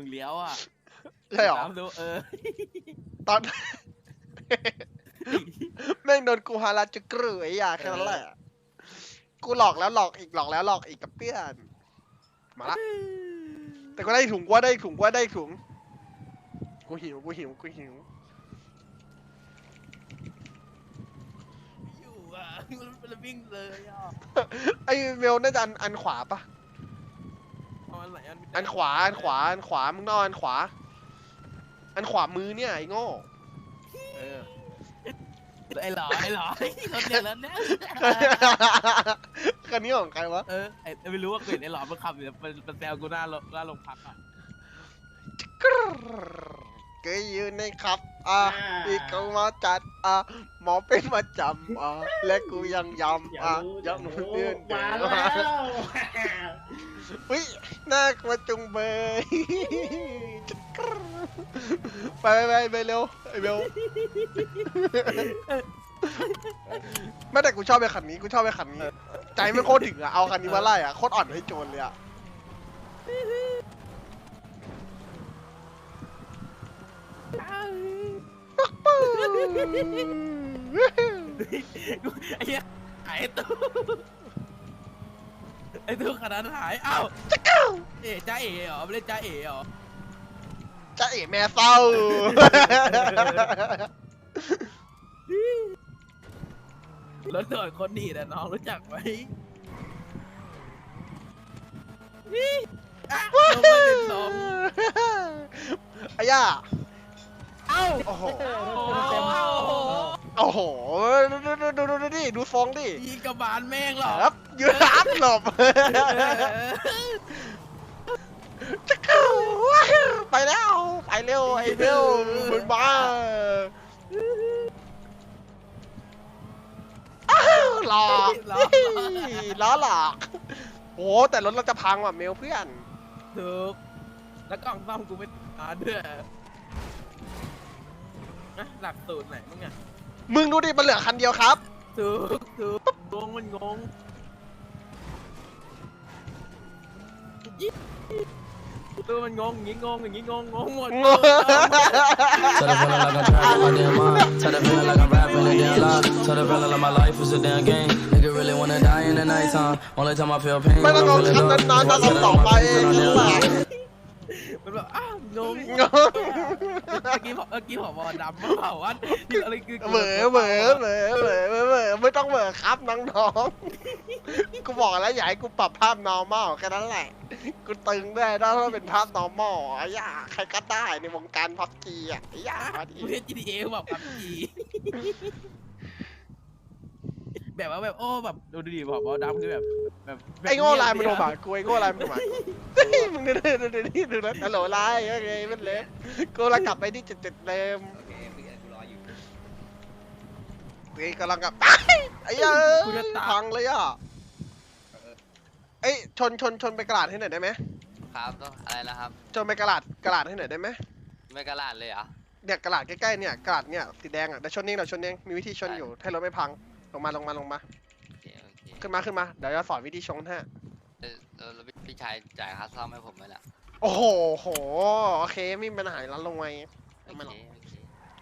มึงเลี้ยวอะใช่หรอตามดูเออ ตอนแม่งโดนกูฮาราจุกรูไอ้ยาแค่นั้นแหละ กูหลอกแล้วหลอกอีกหลอกแล้วหลอกอีกกับเพื่อน มาละ แต่ก็ได้ถุงกูว่าได้ถุงกูว่าได้ถุง กูหิวกูหิวกูหิวอยู่อะมันวิ่งเลยอะ ไอ้เมลน่าจะอันอันขวาปะเอาอันไหนอันอันขวาอันขวาอันขวามึงนอนอันขวา อันขวามือเนี่ยไอ้โง่เออ ไอ้หล่อไอ้หล่อรถเนี่ยแล้วเนี่ยคันนี้ของใครวะเออไอ้ไม่รู้ว่าเกิดไอ้หล่อมันขับอยู่มันมันแซวกูหน้าโรงหน้าโรงพักอะ เกยยืนในครับ อะอีกเขามาจัด อะหมอเป็นมาจำอะและกูยังยำอะยังหนูเดือนเดืมาอนแล้วอุ้ยน่ากลัวจุงเบยไปไปไปไปเร็วไอ้เบลไม่แต่กูชอบไอ้คันนี้กูชอบไอ้คันนี้ ใจไม่โคตรถึงอะเอาคันนี้มาไล่อะโคตรอ่อนให้โจรเลยอะ ไอ้เหี้ยหายไอ้ตู้ไอ้ตู้ขนาดนั้นหายอ้าวจะเก้าเอ๋จ้าเอ๋เหรอไม่ได้จ้าเอ๋เหรอจะเอ๋แม่เศร้า รถโดดคนดีแต่น้องรู้จักไหมนี่อะลงมาเป็นสองไอ้ย่า เอ้าโอ้โหโอ้โหโอ้โหดูดูดูดูดูดิดูฟองดิยิงกระบาลแม่งเหรอครับยืนรับหลบจะเข้าไปแล้วไปเร็วไอ้เบลมึงบ้าอ้าวหลอกล้อล้อหลอกโอ้แต่รถเราจะพังว่ะเมลเพื่อนถูกแล้วกล่องซ่อมกูไม่มาด้วย อะหลักสูตรไหนมึงอะมึงดูดิ มันเหลือคันเดียวครับ ถูกถูกงงมันงงตัวมันงงอย่างงี้งงอย่างงี้งงงงหมดงง Tell the feeling like I'm trapped in my damn mind. Tell the feeling like I'm rapping a damn lie. Tell the feeling like my life is a damn game. Nigga really wanna die in the nighttime. Only time I feel pain ไม่ when ต้อง I'm เอา feeling คัน low. นั้นๆต้องเอาต่อไปเองนั่นแหละ มันแบบอ้าวงงงงเมื่อกี้ผอเมื่อกี้ผอบอดำมาเปล่าวะที่อะไรคือเหม่อเหม่อเหม่อเหม่อเหม่อเหม่อไม่ต้องเหม่อครับน้องๆกูบอกแล้วอย่าให้กูปรับภาพ normal แค่นั้นแหละ กูตึงได้ถ้าเป็นภาพ normal ไอ้ย่าใครก็ได้ในวงการพับจีอะไอ้ย่ามาดิกูเล่น GTA แบบพับจี แบบว่าแบบโอ้แบบดูดิผอบอดำคือแบบแบบแบบไอ้โง่ลายมันโทรมากูไอ้โง่ลายมันโทรมาเฮ้ยมึงดูดูดูดูนี่ดูนะฮัลโหลไลน์โอเคมันเล็บกูละกลับไปที่จุดจุดเดิมโอเคพี่กูรออยู่เฮ้ยกำลังกลับไอ้เหี้ยกูจะตาย พังเลยอะเอ้ยชนชนชนไปกระดาษให้หน่อยได้ไหมครับต้องอะไรนะครับ ชนไปกระดาษกระดาษให้หน่อยได้ไหมไม่กระลาดเลยเหรอเนี่ยกระดาษใกล้ๆเนี่ยกระดาษเนี่ยสีแดงอะเดี๋ยวชนเองเดี๋ยวชนเองมีวิธีชนอยู่ให้รถไม่พัง ลงมาลงมาลงมา โอเคโอเคขึ้นมาขึ้นมา เดี๋ยวจะสอนวิธีชนให้เออเออแล้วพี่พี่ชายจ่ายค่าซ่อมให้ผมไหมล่ะโอ้โหโห โอเคไม่มีปัญหาแล้วลงไว้โอไม่หรเคอก โอเค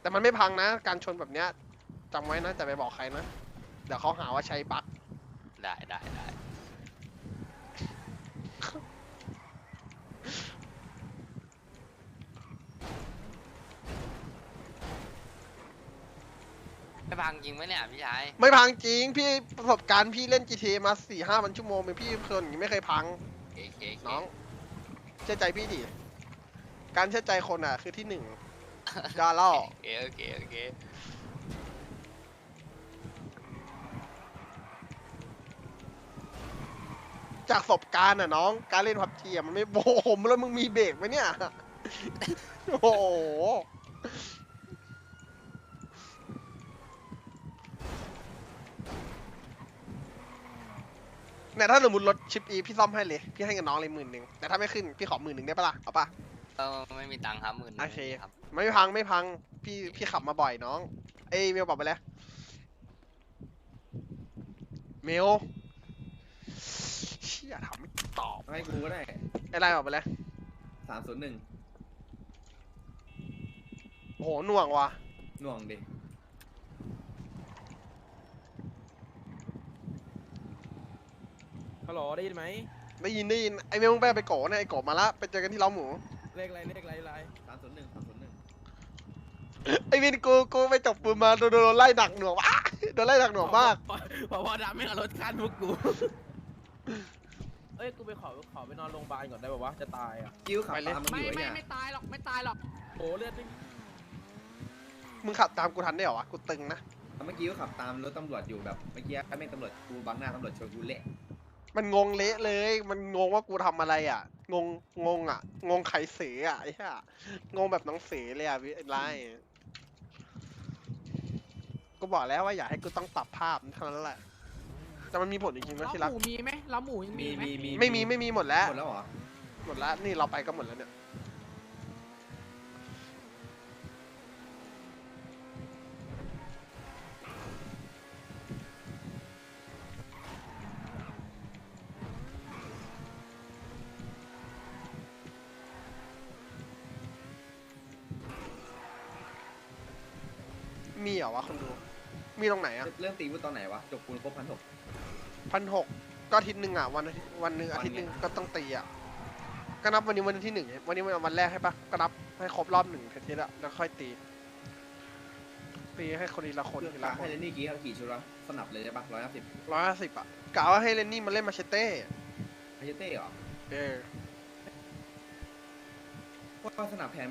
แต่มันไม่พังนะ การชนแบบเนี้ยจำไว้นะแต่ไปบอกใครนะ เดี๋ยวเขาหาว่าใช้บั๊กได้ได้ได้ ไม่พังจริงไหมเนี่ยพี่ชายไม่พังจริง พี่ประสบการณ์พี่เล่น GTA มาสี่ห้าวันชั่วโมงเป็นพี่คนอย่างนี้ไม่เคยพังโอเคโอเคโเคน้องเชื่อใจพี่ดิการเชื่อใจคนอะ คือที่หนึ่งจะเล่าโอเคโอเคโอเคจากประสบการณ์อะน้อง การเล่นพับจีมันไม่โอ้โหแล้วมึงมีเบรกไหมเนี่ย โอ้โห แต่ถ้าสมมติรถชิปอีพี่ซ่อมให้เลย พี่ให้กับน้องเลยหมื่นหนึ่งแต่ถ้าไม่ขึ้นพี่ขอหมื่นหนึ่งได้ปะล่ะเอาปะเออไม่มีตังค์ครับหมื่นโอเคครับ ไม่พังไม่พังพี่พี่ขับมาบ่อยน้อง เอ้ยเมลบอกไปแล้ว เมลเชี่ยถามไม่ตอบให้กูก็ได้ไอ้ไลน์บอกไปแล้วสามศูนย์หนึ่งโหหน่วงว่ะ หน่วงดิ ฮัลโหลได้ยินไหมได้ยินได้ยินไอ้เมลมึงไปไปโกะเนี่ยไอ้โกะมาละไปเจอกันที่เล้าหมู เลขอะไรเลขอะไรอะไรสามศูนย์หนึ่งสามศูนย์หนึ่งไอ้วินกูกูไปจบปืนมาโดนโดนไล่หนักหน่วงว้าโดนไล่หนักหน่วงมาก พอพอดำไม่เอารถคันพวกกูเอ้ยกูไปขอขอไปนอนโรงพยาบาลก่อนได้ป่าวะจะตายอะกิ้วขับไปเลย ตามมึงอไม่ยู่ไอ้ไม่เนี่ยไม่ตายหรอกไม่ตายหรอกโอ้เลือดไม่มึงขับตามกูทันได้เหรอวะกูตึงนะ เมื่อกี้ก็ขับตามรถตำรวจอยู่แบบเมื่อกี้แม่งตำรวจกูบังหน้าตำรวจชนกูเละ มันงงเละเลย มันงงว่ากูทำอะไรอะ งง งงอะ งงไข่เสอะไอ้ห่างงแบบน้องเสเลยอะวิไล่กูบอกแล้วว่าอยากให้กูต้องปรับภาพเท่านั้นแหละ แต่มันมีผลจริงๆนะล้าที่รัก หมูมีไหมล้าหมูยังมีมีไหมมีมีไม่มีไม่มีหมดแล้ว หมดแล้วเหรอ หมดแล้ว นี่เราไปก็หมดแล้วเนี่ย มีเหรอวะคนดู มีตรงไหนอะเริ่มตีวุ้ตอนไหนวะ จบปูนครบพันหกพันหกก็อาทิตย์หนึ่งอะวันอาทิตย์วันหนึ่งวันอาทิตย์หนึ่งไงก็ต้องตีอะก็นับวันนี้วันที่หนึ่งไงวันนี้วันวันแรกให้ปะก็นับให้ครบรอบหนึ่งอาทิตย์ละแล้วค่อยตี ตีให้คนทีละคนเรื่องทีกาละรคให้นเลนนี่กี่เขาขี่ชุดวะสนับเลยได้ปะร้อยห้าสิบร้อยห้าสิบอะกะว่าให้เลนนี่มาเล่นมาเชเต้ไม่ใช่เต้เหรอเออเพราะว่าสนับแพง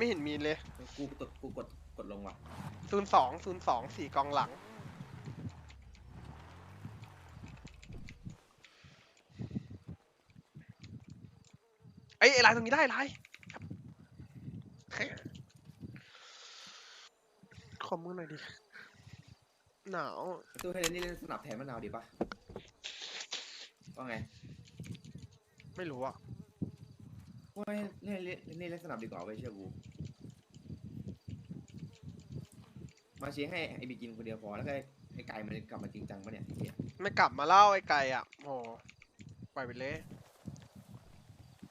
ไหนไม่เห็นมีเลยกูกดกูกดกดลงว่ะศูนย์สองศูนย์สองสี่กองหลัง เอ้ยไอ้ลายตรงนี้ได้ลายครับเฮ้ยขอมือหน่อยดิ หนาว ตู้ให้เลนนี่เล่นสนับแทนมะนาวดีปะว่าไงไม่รู้อะ ว่าให้เล่นเล่นเล่นเล่นสนับดีกว่าไปเชื่อกูมา เชียร์ให้ไอ้บีกินคนเดียวพอแล้วก็ไอ้ไก่มันกลับมาจริงจังปะเนี่ยไอ้เหี้ยไม่กลับมาเล่าไอ้ไก่อะโอ้ปล่อยไปเลย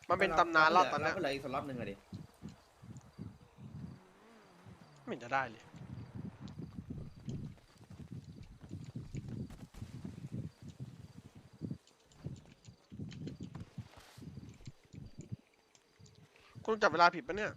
มันเป็นตำนานแล้วตอนเนี้ยเก็เหลืออีกสล็อตหนึ่งอะดิไม่เห็นจะได้เลยคุณจับเวลาผิดปะเนี่ย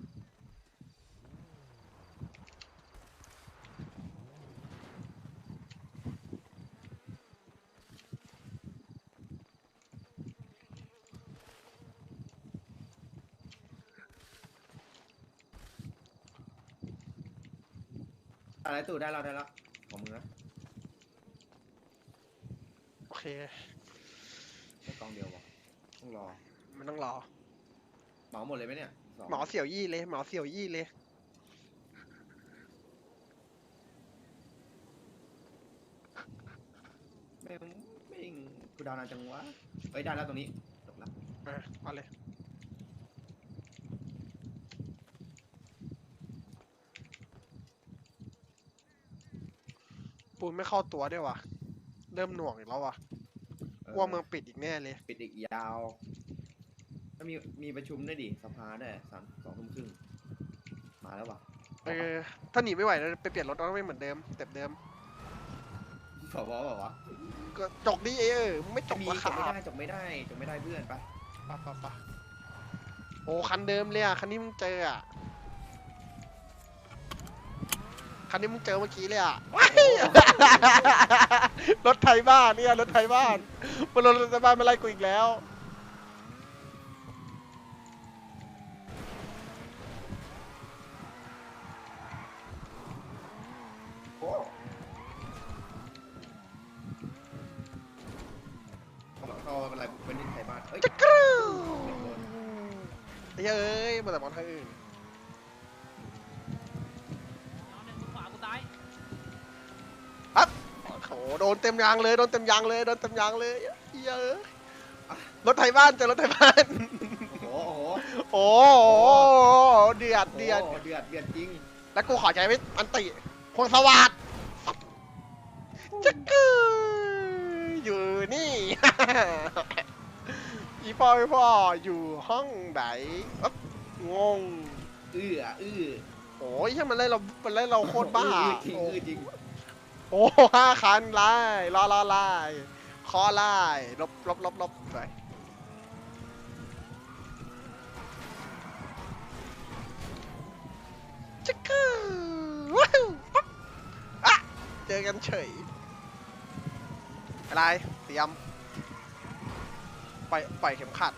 อะไรตู้ได้แล้วได้แล้วของมึงนะโอเค แค่กองเดียววะต้องรอมันต้องรอ เหมาหมดเลยไหมเนี่ยสองหมอเสี่ยวยี่เลย หมอเสี่ยวยี่เลย แม่งแม่งกูดาวนานจังวะเอ้ยได้แล้วตรงนี้จบละ อะเอาเลย ปูนไม่เข้าตัวด้วยวะเริ่มหน่วงอีกแล้ววะกลัวเมืองปิดอีกแน่เลย ปิดอีกยาวแล้วมีมีประชุมด้วยดิสภาด้วยสามสองทุ่มครึ่งมาแล้ววะเออถ้าหนีไม่ไหวเราไปเปลี่ยนรถเราไม่เหมือนเดิมเต็มเดิมผบบอกวะก็จกดิเออมึงไม่จกมีวะจขาบไม่ได้จบไม่ได้จบไม่ได้เพื่อนไปปะปะปะโอ้คันเดิมเลยอะคันนี้มึงเจออะ คันนี้มึงเจอเมื่อกี้เลยอะรถไทยบ้านเนี่ยรถไทยบ้านมันรถไทยบ้านมาไล่กูอีกแล้วเขาบอกเขาอะไรเป็นนิสัยบ้านเอ้ยจะกรูโดนไอ้เหี้ยเอ้ยมาแต่มองทางอื่น ขวากูตาย โอ้โหโดนเต็มยางเลยโดนเต็มยางเลยโดนเต็มยางเลยเหี้ยเอ้ยรถไทยบ้านเจอรถไทยบ้านโอ้โหโอ้โหเดือดเดือดโโหเดือดเดือดจริง แล้วกูขอใจไม่อันติพวงสวัสดจักกืออยู่นี่ อีพ่ออีพ่ออยู่ห้องไหนอ๊ะงงอื้ออะอื้อโอ้ยมันไล่เรา มันไล่เราโคตรบ้าอื้อจริงโอ้อื้อจริง โอ้ห้าคันไล่รอรอไล่คอไล่ลบลบลบลบไปจักกือว้าวปั๊บอะเจอกันเฉยอะไรเตรียมปล่อยปล่อยเข็มขัด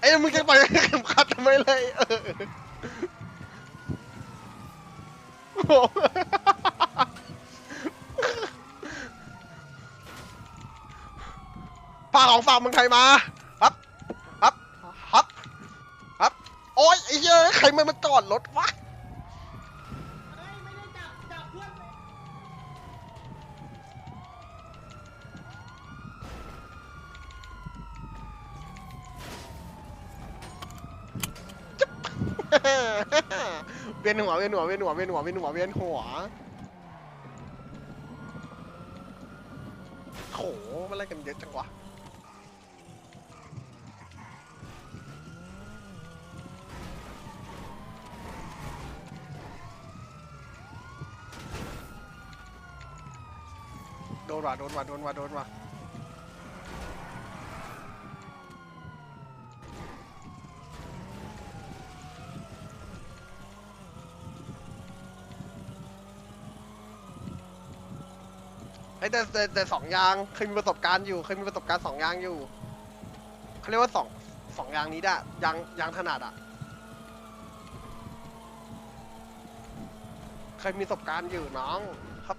เอ้ยมึงจะปล่อยเข็มขัดทำไมเลยเออ โอ้โหพาของฝากเมืองไทยมาฮับฮับฮับฮับโอ้ยไอ้เหี้ยใครมันมาจอดรถวะเวียนหัวเวียนหัวเวียนหัวเวียนหัวเวียนหัวเวียนหัวโหมันอะไรกันเยอะจังวะโดนว่ะโดนว่ะโดนว่ะโดนว่ะ แต่แต่แต่สองยางเคยมีประสบการณ์อยู่เคยมีประสบการณ์สองยางอยู่เขาเรียกว่าสองสองยางนี้ได้ยางยางถนัดอะเคยมีประสบการณ์อยู่น้องครับ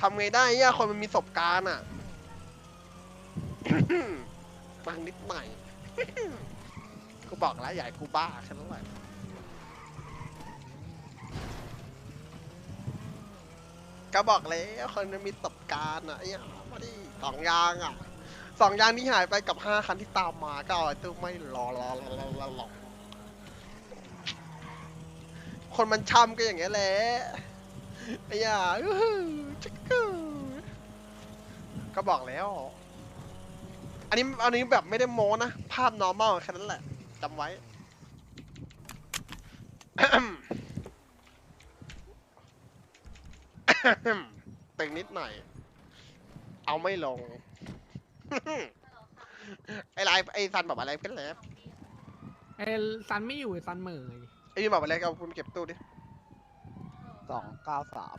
ทำไงได้เนี่ยคนมันมีประสบการณ์อะ บางนิดหน่อยกูบอกแล้วใหญ่กูบ้าแค่นั้นแหละก็บอกแล้วคนมันมีประสบการณ์อะไอ้เหี้ยมาดิสองยางอะสองยางที่หายไปกับห้าคันที่ตามมาก็เอาไอ้ตู้ไม่รอรอรอรอรอรอคนมันช้ำก็อย่างเงี้ยแหละไอ้ยาอื้อหือจักกูก็บอกแล้ว อันนี้อันนี้แบบไม่ได้โม้นะ ภาพ normal แค่นั้นแหละจำไว้ ตึงนิดหน่อย เอาไม่ลง ไอ้ไลฟ์ไอ้ซันบอกอะไรเพื่อนแล้วไอ้ซันไม่อยู่ไอ้ซันเหม่อไงไอ้นี่บอกอะไรเอาคุณเก็บตู้ดิสองเก้าสาม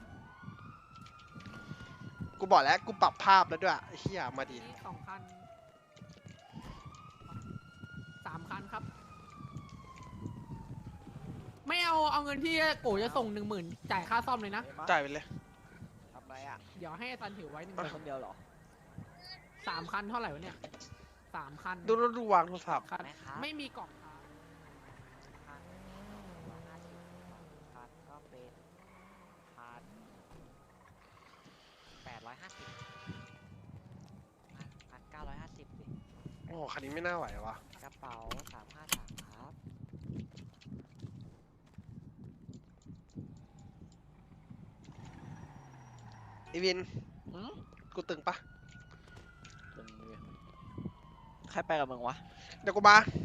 กูบอกแล้วกูปรับภาพแล้วด้วยไอ้เฮียมาดีนี่สองคันสามคันครับ ไม่เอาเอาเงินที่โกจะส่งหนึ่งหมื่นจ่ายค่าซ่อมเลยนะ จ่ายไปเลย ทำไรอะเดี๋ยวให้ไอ้ซันถือไว้หนึ่งไปคนเดียวเหรอสามคันเท่าไหร่วะเนี่ยสามคันดูดูดูวางโทรศัพท์คันไหมครับไม่มีกล่องครับพันร้อยห้าสิบพันก็เป็นพันแปดร้อยห้าสิบพันเก้าร้อยห้าสิบดิโอ้คันนี้ไม่น่าไหววะกระเป๋าสามห้าสามครับ อวินกูตึงปะตึงเลยใครไปกับมึงวะ เดี๋ยวกูมาเออ